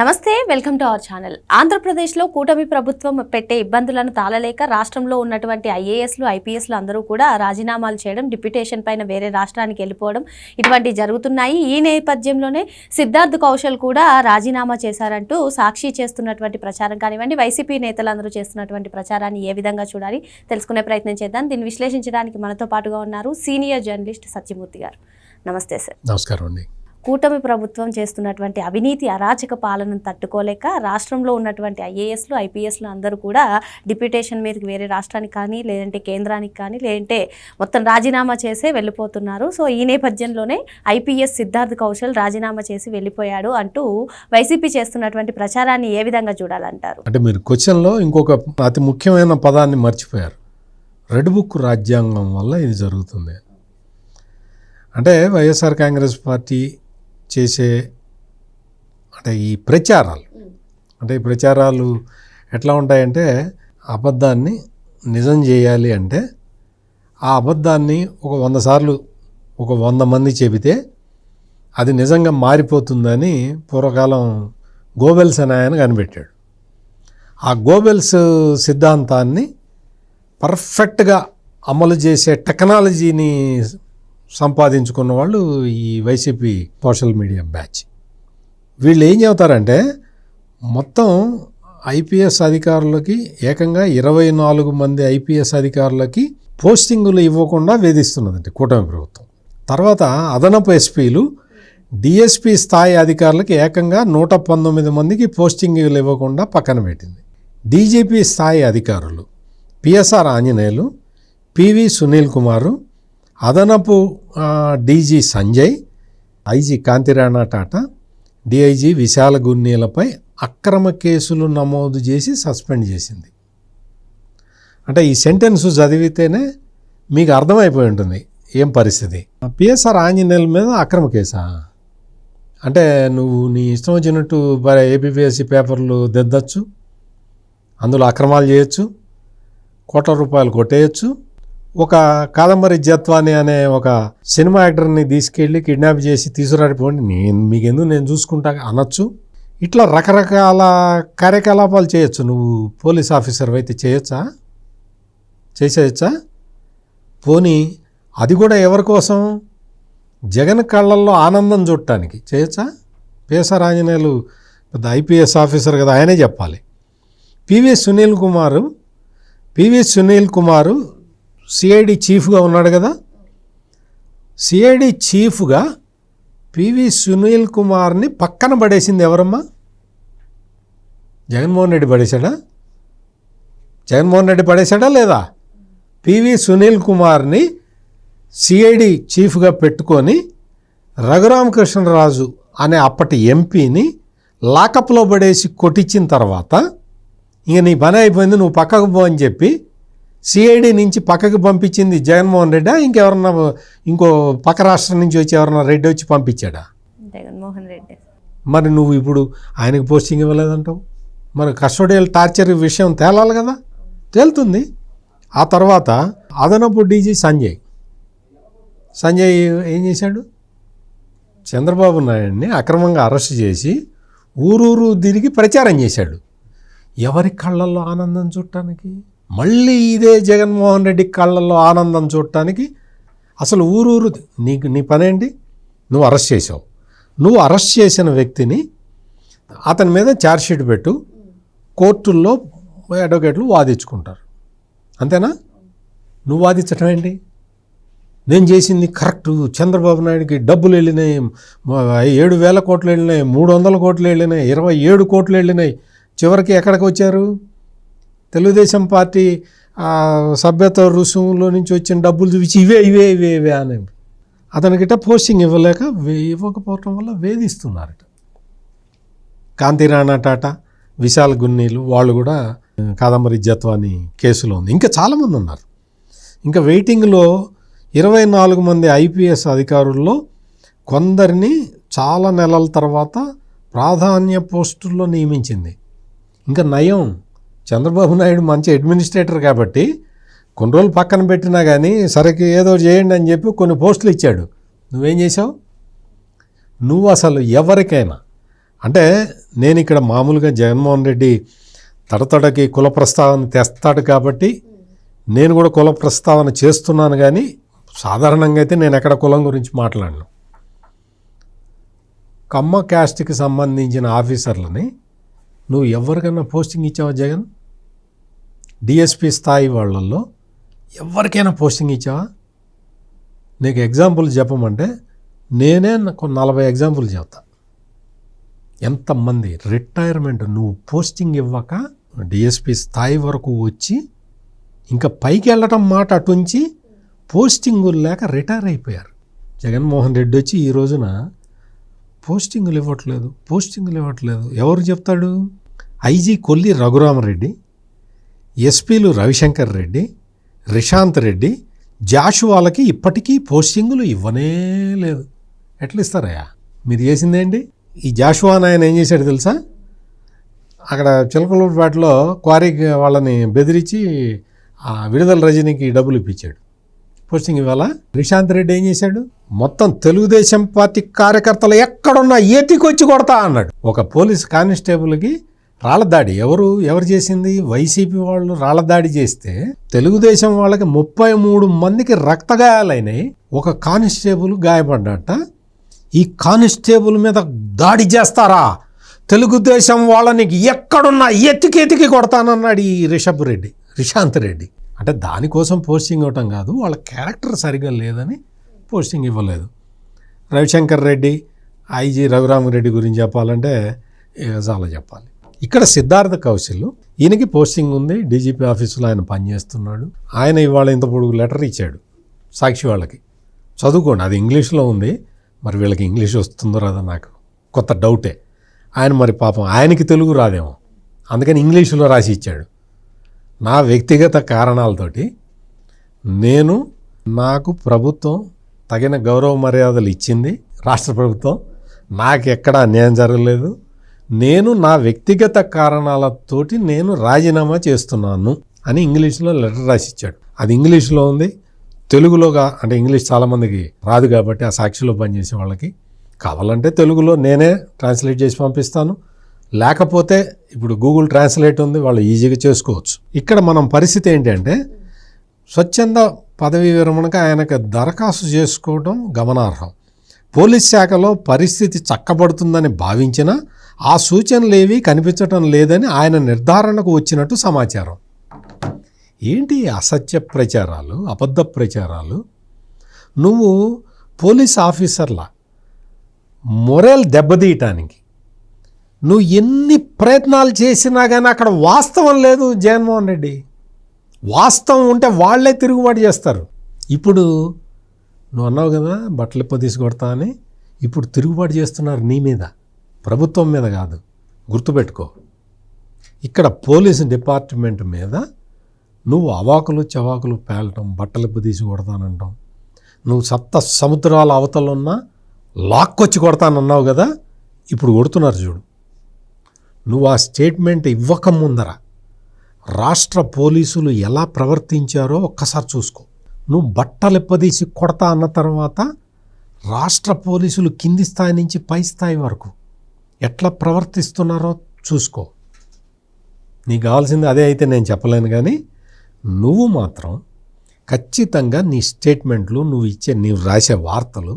నమస్తే welcome to our channel. ఆంధ్రప్రదేశ్లో కూటమి ప్రభుత్వం పెట్టే ఇబ్బందులను తాళలేక రాష్ట్రంలో ఉన్నటువంటి ఐఏఎస్లు ఐపీఎస్లు అందరూ కూడా రాజీనామాలు చేయడం డిప్యుటేషన్ పైన వేరే రాష్ట్రానికి వెళ్ళిపోవడం ఇటువంటివి జరుగుతున్నాయి. ఈ నేపథ్యంలోనే సిద్ధార్థ్ కౌశల్ కూడా రాజీనామా చేశారంటూ సాక్షి చేస్తున్నటువంటి ప్రచారం కానివ్వండి వైసీపీ నేతలందరూ చేస్తున్నటువంటి ప్రచారాన్ని ఏ విధంగా చూడాలి తెలుసుకునే ప్రయత్నం చేద్దాం. దీన్ని విశ్లేషించడానికి మనతో పాటుగా ఉన్నారు సీనియర్ జర్నలిస్ట్ సత్యమూర్తి గారు. నమస్తే సార్. నమస్కారం అండి. కూటమి ప్రభుత్వం చేస్తున్నటువంటి అవినీతి అరాచక పాలనను తట్టుకోలేక రాష్ట్రంలో ఉన్నటువంటి ఐఏఎస్లు ఐపీఎస్లు అందరూ కూడా డిప్యూటేషన్ మీదకి వేరే రాష్ట్రానికి కానీ లేదంటే కేంద్రానికి కానీ లేదంటే మొత్తం రాజీనామా చేసే వెళ్ళిపోతున్నారు. సో ఈ నేపథ్యంలోనే ఐపీఎస్ సిద్ధార్థ్ కౌశల్ రాజీనామా చేసి వెళ్ళిపోయాడు అంటూ వైసీపీ చేస్తున్నటువంటి ప్రచారాన్ని ఏ విధంగా చూడాలంటారు? అంటే మీరు క్వశ్చన్లో ఇంకొక అతి ముఖ్యమైన పదాన్ని మర్చిపోయారు. రెడ్ బుక్ రాజ్యాంగం వల్ల ఇది జరుగుతుంది. అంటే వైఎస్ఆర్ కాంగ్రెస్ పార్టీ చేసే అంటే ఈ ప్రచారాలు. అంటే ఈ ప్రచారాలు ఎట్లా ఉంటాయంటే అబద్ధాన్ని నిజం చేయాలి అంటే ఆ అబద్ధాన్ని ఒక వంద సార్లు ఒక వంద మంది చెబితే అది నిజంగా మారిపోతుందని పూర్వకాలం గోబెల్స్ అనే ఆయన కనిపెట్టాడు. ఆ గోబెల్స్ సిద్ధాంతాన్ని పర్ఫెక్ట్గా అమలు చేసే టెక్నాలజీని సంపాదించుకున్న వాళ్ళు ఈ వైసీపీ సోషల్ మీడియా బ్యాచ్. వీళ్ళు ఏం చెబుతారంటే మొత్తం ఐపీఎస్ అధికారులకి ఏకంగా ఇరవై నాలుగు మంది ఐపీఎస్ అధికారులకి పోస్టింగులు ఇవ్వకుండా వేధిస్తున్నదండి కూటమి ప్రభుత్వం. తర్వాత అదనపు ఎస్పీలు డిఎస్పి స్థాయి అధికారులకి ఏకంగా నూట పంతొమ్మిది మందికి పోస్టింగులు ఇవ్వకుండా పక్కన పెట్టింది. డీజీపీ స్థాయి అధికారులు పిఎస్ఆర్ ఆంజనేయులు పివి సునీల్ కుమారు అదనపు DG Sanjay IG Kanthi Rana Tata DIG Vishal గున్నీలపై అక్రమ కేసులు నమోదు చేసి సస్పెండ్ చేసింది. అంటే ఈ సెంటెన్స్ చదివితేనే మీకు అర్థమైపోయి ఉంటుంది ఏం పరిస్థితి. పిఎస్ఆర్ ఆంజనేయుల మీద అక్రమ కేసా? అంటే నువ్వు నీ ఇష్టం వచ్చినట్టు ఏపీపీఎస్సీ పేపర్లు దిద్దచ్చు అందులో అక్రమాలు చేయొచ్చు కోట్ల రూపాయలు కొట్టేయచ్చు ఒక కాదంబరి జత్వాని అనే ఒక సినిమా యాక్టర్ని తీసుకెళ్ళి కిడ్నాప్ చేసి తీసుకురాడిపోండి నేను మీకెందుకు నేను చూసుకుంటా అనొచ్చు. ఇట్లా రకరకాల కార్యకలాపాలు చేయొచ్చు. నువ్వు పోలీస్ ఆఫీసర్ అయితే చేయొచ్చా? చేసేయచ్చా? పోనీ అది కూడా ఎవరి కోసం? జగన్ కళ్ళల్లో ఆనందం చూడటానికి చేయొచ్చా? పిఎస్ఆర్ ఆంజనేయులు పెద్ద ఐపీఎస్ ఆఫీసర్ కదా ఆయనే చెప్పాలి. PV Sunil Kumar PV Sunil Kumar CID చీఫ్గా ఉన్నాడు కదా. సిఐడి చీఫ్గా పివి సునీల్ కుమార్ని పక్కన పడేసింది ఎవరమ్మా? జగన్మోహన్ రెడ్డి పడేశాడా? జగన్మోహన్ రెడ్డి పడేశాడా లేదా? పివి సునీల్ కుమార్ని సిఐడి చీఫ్గా పెట్టుకొని రఘురామకృష్ణరాజు అనే అప్పటి ఎంపీని లాకప్లో పడేసి కొట్టించిన తర్వాత ఇంక నీ పని అయిపోయింది నువ్వు పక్కకు పో అని చెప్పి సిఐడి నుంచి పక్కకు పంపించింది జగన్మోహన్ రెడ్డా ఇంకెవరన్నా ఇంకో పక్క రాష్ట్రం నుంచి వచ్చి ఎవరన్నా రెడ్డి వచ్చి పంపించాడా? జగన్మోహన్ రెడ్డి. మరి నువ్వు ఇప్పుడు ఆయనకు పోస్టింగ్ ఇవ్వలేదంటావు? మరి కస్టోడియల్ టార్చర్ విషయం తేలాలి కదా? తేలుతుంది. ఆ తర్వాత అదనపు డీజీ సంజయ్. సంజయ్ ఏం చేశాడు? చంద్రబాబు నాయుడిని అక్రమంగా అరెస్ట్ చేసి ఊరూరు తిరిగి ప్రచారం చేశాడు. ఎవరి కళ్ళల్లో ఆనందం చూడటానికి మళ్ళీ ఇదే జగన్మోహన్ రెడ్డి కళ్ళల్లో ఆనందం చూడటానికి అసలు ఊరూరు నీకు నీ పనేంటి? నువ్వు అరెస్ట్ చేసావు నువ్వు అరెస్ట్ చేసిన వ్యక్తిని అతని మీద ఛార్జ్షీట్ పెట్టు కోర్టుల్లో అడ్వకేట్లు వాదించుకుంటారు. అంతేనా? నువ్వు వాదించటం ఏంటి? నేను చేసింది కరెక్ట్. చంద్రబాబు నాయుడికి డబ్బులు వెళ్ళినాయి ఏడు వేల కోట్లు వెళ్ళినాయి మూడు వందల కోట్లు వెళ్ళినాయి ఇరవై ఏడు కోట్లు వెళ్ళినాయి. చివరికి ఎక్కడికి వచ్చారు? తెలుగుదేశం పార్టీ సభ్యత రుసుములో నుంచి వచ్చిన డబ్బులు చూపించి ఇవే ఇవే ఇవే ఇవే అని అతనికిట పోస్టింగ్ ఇవ్వలేక వే- ఇవ్వకపోవటం వల్ల వేధిస్తున్నారట. కాంతిరాణా టాటా విశాల్ గున్నీలు వాళ్ళు కూడా కాదంబరి జత్వాని కేసులో ఉంది. ఇంకా చాలామంది ఉన్నారు. ఇంకా వెయిటింగ్లో ఇరవై నాలుగు మంది ఐపీఎస్ అధికారుల్లో కొందరిని చాలా నెలల తర్వాత ప్రాధాన్య పోస్టుల్లో నియమించింది. ఇంకా నయం చంద్రబాబు నాయుడు మంచి అడ్మినిస్ట్రేటర్ కాబట్టి కొన్ని రోజులు పక్కన పెట్టినా కానీ సరికి ఏదో చేయండి అని చెప్పి కొన్ని పోస్టులు ఇచ్చాడు. నువ్వేం చేసావు నువ్వు అసలు ఎవరికైనా అంటే నేను ఇక్కడ మామూలుగా జగన్మోహన్ రెడ్డి తడతడకి కుల ప్రస్తావన తెస్తాడు కాబట్టి నేను కూడా కుల ప్రస్తావన చేస్తున్నాను కానీ సాధారణంగా అయితే నేను ఎక్కడ కులం గురించి మాట్లాడను. కమ్మ క్యాస్ట్కి సంబంధించిన ఆఫీసర్లని నువ్వు ఎవరికైనా పోస్టింగ్ ఇచ్చావా జగన్? డిఎస్పి స్థాయి వాళ్ళల్లో ఎవరికైనా పోస్టింగ్ ఇచ్చావా? నీకు ఎగ్జాంపుల్ చెప్పమంటే నేనే నాకు నలభై ఎగ్జాంపుల్ చెప్తా. ఎంతమంది రిటైర్మెంట్ నువ్వు పోస్టింగ్ ఇవ్వక డిఎస్పి స్థాయి వరకు వచ్చి ఇంకా పైకి వెళ్ళటం మాట అటుంచి పోస్టింగులు లేక రిటైర్ అయిపోయారు. జగన్మోహన్ రెడ్డి వచ్చి ఈ రోజున పోస్టింగులు ఇవ్వట్లేదు పోస్టింగులు ఇవ్వట్లేదు. ఎవరు చెప్తాడు? ఐజీ కొల్లి రఘురామరెడ్డి ఎస్పీలు రవిశంకర్ రెడ్డి రిషాంత్ రెడ్డి జాషువాలకి ఇప్పటికీ పోస్టింగులు ఇవ్వనే లేదు. ఎట్లా ఇస్తారయ్యా మీరు చేసిందేంటి ఈ జాషువా నాయన ఏం చేశాడు తెలుసా? అక్కడ చిలకలూరుపేటలో క్వారీ వాళ్ళని బెదిరించి ఆ విడుదల రజనీకి డబ్బులు ఇప్పించాడు. పోస్టింగ్ ఇవ్వాలా? రిషాంత్ రెడ్డి ఏం చేశాడు? మొత్తం తెలుగుదేశం పార్టీ కార్యకర్తలు ఎక్కడున్నా ఏతికొచ్చి కొడతా అన్నాడు. ఒక పోలీస్ కానిస్టేబుల్కి రాళ్ళదాడి ఎవరు ఎవరు చేసింది? వైసీపీ వాళ్ళు రాళ్ళదాడి చేస్తే తెలుగుదేశం వాళ్ళకి ముప్పై మూడు మందికి రక్తగాయాలైనాయి. ఒక కానిస్టేబుల్ గాయపడ్డట. ఈ కానిస్టేబుల్ మీద దాడి చేస్తారా? తెలుగుదేశం వాళ్ళని ఎక్కడున్నా ఎత్తికి ఎత్తికి కొడతానన్నాడు ఈ రిషబ్ రెడ్డి రిషాంత్ రెడ్డి. అంటే దానికోసం పోస్టింగ్ ఇవ్వటం కాదు వాళ్ళ క్యారెక్టర్ సరిగా లేదని పోస్టింగ్ ఇవ్వలేదు. రవిశంకర్ రెడ్డి ఐజీ రఘురామరెడ్డి గురించి చెప్పాలంటే చాలా చెప్పాలి. ఇక్కడ సిద్ధార్థ కౌశల్ ఈయనకి పోస్టింగ్ ఉంది డీజీపీ ఆఫీసులో ఆయన పనిచేస్తున్నాడు. ఆయన ఇవాళ ఇంత పొడుగు లెటర్ ఇచ్చాడు సాక్షి వాళ్ళకి. చదువుకోండి అది ఇంగ్లీష్లో ఉంది. మరి వీళ్ళకి ఇంగ్లీష్ వస్తుందో రాదో నాకు కొత్త డౌటే. ఆయన మరి పాపం ఆయనకి తెలుగు రాదేమో. అందుకని ఇంగ్లీషులో రాసి ఇచ్చాడు. నా వ్యక్తిగత కారణాలతోటి నేను నాకు ప్రభుత్వం తగిన గౌరవ మర్యాదలు ఇచ్చింది రాష్ట్ర ప్రభుత్వం. నాకు ఎక్కడ అన్యాయం జరగలేదు. నేను నా వ్యక్తిగత కారణాలతోటి నేను రాజీనామా చేస్తున్నాను అని ఇంగ్లీష్లో లెటర్ రాసి ఇచ్చాడు అది ఇంగ్లీష్లో ఉంది. తెలుగులోగా అంటే ఇంగ్లీష్ చాలామందికి రాదు కాబట్టి ఆ సాక్షిలో పనిచేసే వాళ్ళకి కావాలంటే తెలుగులో నేనే ట్రాన్స్లేట్ చేసి పంపిస్తాను. లేకపోతే ఇప్పుడు గూగుల్ ట్రాన్స్లేట్ ఉంది వాళ్ళు ఈజీగా చేసుకోవచ్చు. ఇక్కడ మనం పరిస్థితి ఏంటంటే స్వచ్ఛంద పదవీ విరమణకు ఆయనకు దరఖాస్తు చేసుకోవడం గమనార్హం. పోలీస్ శాఖలో పరిస్థితి చక్కబడుతుందని భావించిన ఆ సూచనలు ఏవి కనిపించటం లేదని ఆయన నిర్ధారణకు వచ్చినట్టు సమాచారం. ఏంటి అసత్య ప్రచారాలు అబద్ధ ప్రచారాలు? నువ్వు పోలీస్ ఆఫీసర్ల మొరల్ దెబ్బతీయటానికి నువ్వు ఎన్ని ప్రయత్నాలు చేసినా కానీ అక్కడ వాస్తవం లేదు జగన్మోహన్ రెడ్డి. వాస్తవం ఉంటే వాళ్ళే తిరుగుబాటు చేస్తారు. ఇప్పుడు నువ్వు అన్నావు కదా బట్టలు ఇప్ప తీసుకొడతా అని. ఇప్పుడు తిరుగుబాటు చేస్తున్నారు నీ మీద. ప్రభుత్వం మీద కాదు. గుర్తుపెట్టుకో. ఇక్కడ పోలీసు డిపార్ట్మెంట్ మీద నువ్వు అవాకులు చవాకులు పేలటం బట్టలు తీసి కొడతానంటాం నువ్వు సప్త సముద్రాల అవతలున్నా లాక్కొచ్చి కొడతానన్నావు కదా ఇప్పుడు కొడుతున్నారు చూడు. నువ్వు ఆ స్టేట్మెంట్ ఇవ్వక ముందర రాష్ట్ర పోలీసులు ఎలా ప్రవర్తించారో ఒక్కసారి చూసుకో. నువ్వు బట్టలెప్పదీసి కొడతా అన్న తర్వాత రాష్ట్ర పోలీసులు కింది స్థాయి నుంచి పై స్థాయి వరకు ఎట్లా ప్రవర్తిస్తున్నారో చూసుకో. నీకు కావాల్సింది అదే అయితే నేను చెప్పలేను కానీ నువ్వు మాత్రం ఖచ్చితంగా నీ స్టేట్మెంట్లు నువ్వు ఇచ్చే నీవు రాసే వార్తలు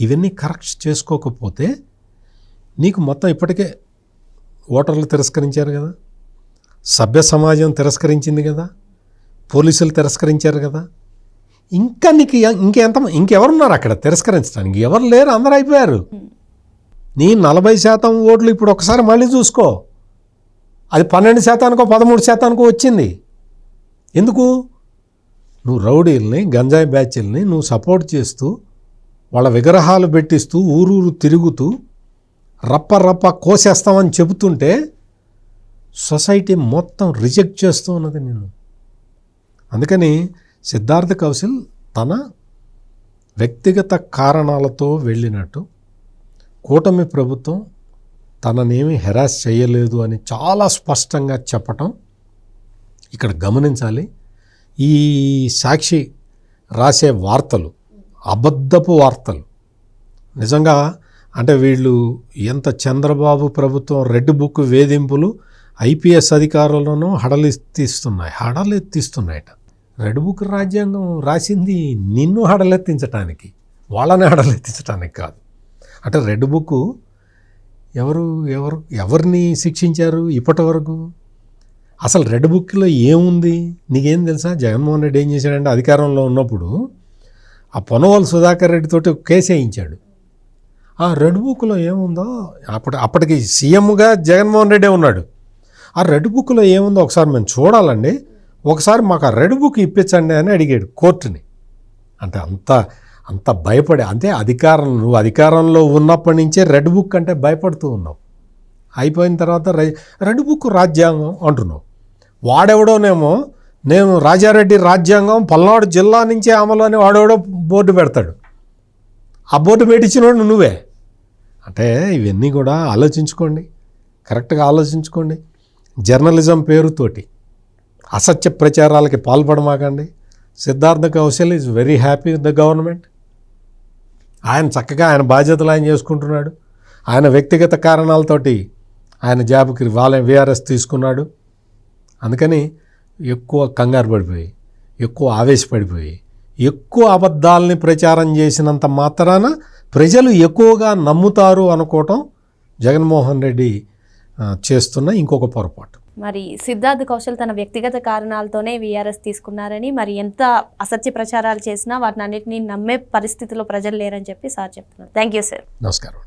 ఇవన్నీ కరెక్ట్ చేసుకోకపోతే నీకు మొత్తం ఇప్పటికే ఓటర్లు తిరస్కరించారు కదా. సభ్య సమాజం తిరస్కరించింది కదా. పోలీసులు తిరస్కరించారు కదా. ఇంకా నీకు ఇంకెంత ఇంకెవరున్నారు అక్కడ తిరస్కరించడానికి? ఎవరు లేరు అందరూ అయిపోయారు. నీ నలభై శాతం ఓట్లు ఇప్పుడు ఒకసారి మళ్ళీ చూసుకో. అది పన్నెండు శాతానికో పదమూడు శాతానికో వచ్చింది. ఎందుకు? నువ్వు రౌడీల్ని గంజాయి బ్యాచ్ల్ని నువ్వు సపోర్ట్ చేస్తూ వాళ్ళ విగ్రహాలు పెట్టిస్తూ ఊరూరు తిరుగుతూ రప్ప రప్ప కోసేస్తామని చెబుతుంటే సొసైటీ మొత్తం రిజెక్ట్ చేస్తూ ఉన్నది నేను. అందుకని సిద్ధార్థ కౌశల్ తన వ్యక్తిగత కారణాలతో వెళ్ళినట్టు కూటమి ప్రభుత్వం తననేమి హెరాస్ చేయలేదు అని చాలా స్పష్టంగా చెప్పటం ఇక్కడ గమనించాలి. ఈ సాక్షి రాసే వార్తలు అబద్ధపు వార్తలు నిజంగా అంటే వీళ్ళు ఎంత చంద్రబాబు ప్రభుత్వం రెడ్ బుక్ వేధింపులు ఐపీఎస్ అధికారులను హడలెత్తిస్తున్నాయి. హడలెత్తిస్తున్నాయట. రెడ్ బుక్ రాజ్యాంగం రాసింది నిన్ను హడలెత్తించటానికి వాళ్ళని హడలెత్తించడానికి కాదు. అంటే రెడ్ బుక్ ఎవరు ఎవరు ఎవరిని శిక్షించారు ఇప్పటి వరకు అసలు రెడ్ బుక్లో ఏముంది? నీకేం తెలుసా? జగన్మోహన్ రెడ్డి ఏం చేశాడంటే అధికారంలో ఉన్నప్పుడు ఆ పొనవల్ సుధాకర్ రెడ్డితోటి కేసు వేయించాడు. ఆ రెడ్ బుక్లో ఏముందో? అప్పటి అప్పటికి సీఎంగా జగన్మోహన్ రెడ్డి ఉన్నాడు. ఆ రెడ్ బుక్లో ఏముందో ఒకసారి మేము చూడాలండి. ఒకసారి మాకు ఆ రెడ్ బుక్ ఇప్పించండి అని అడిగాడు కోర్టుని. అంటే అంత అంత భయపడే అంతే అధికారం నువ్వు అధికారంలో ఉన్నప్పటి నుంచే రెడ్ బుక్ అంటే భయపడుతూ ఉన్నావు. అయిపోయిన తర్వాత రెడ్ బుక్ రాజ్యాంగం అంటున్నావు. వాడెవడోనేమో? నేను రాజారెడ్డి రాజ్యాంగం పల్నాడు జిల్లా నుంచే అమలు అని వాడెవడో బోర్డు పెడతాడు. ఆ బోర్డు పెట్టించినోడు నువ్వే. అంటే ఇవన్నీ కూడా ఆలోచించుకోండి. కరెక్ట్గా ఆలోచించుకోండి. జర్నలిజం పేరుతోటి అసత్య ప్రచారాలకి పాల్పడమాకండి. Siddhartha Kaushal is very happy with the government. ఆయన చక్కగా ఆయన బాధ్యతలు ఆయన చేసుకుంటున్నాడు. ఆయన వ్యక్తిగత కారణాలతోటి ఆయన జాబ్కి వాళ్ళ విఆర్ఎస్ తీసుకున్నాడు. అందుకని ఎక్కువ కంగారు పడిపోయి ఎక్కువ ఆవేశపడిపోయి ఎక్కువ అబద్ధాలని ప్రచారం చేసినంత మాత్రాన ప్రజలు ఎక్కువగా నమ్ముతారు అనుకోవటం జగన్మోహన్ రెడ్డి చేస్తున్న ఇంకొక పొరపాటు. మరి సిద్ధార్థ్ కౌశల్ తన వ్యక్తిగత కారణాలతోనే వీఆర్ఎస్ తీసుకున్నారని మరి ఎంత అసత్య ప్రచారాలు చేసినా వాటిని అన్నింటినీ నమ్మే పరిస్థితిలో ప్రజలు లేరని చెప్పి సార్ చెప్తున్నారు. థ్యాంక్ యూ సార్ నమస్కారం.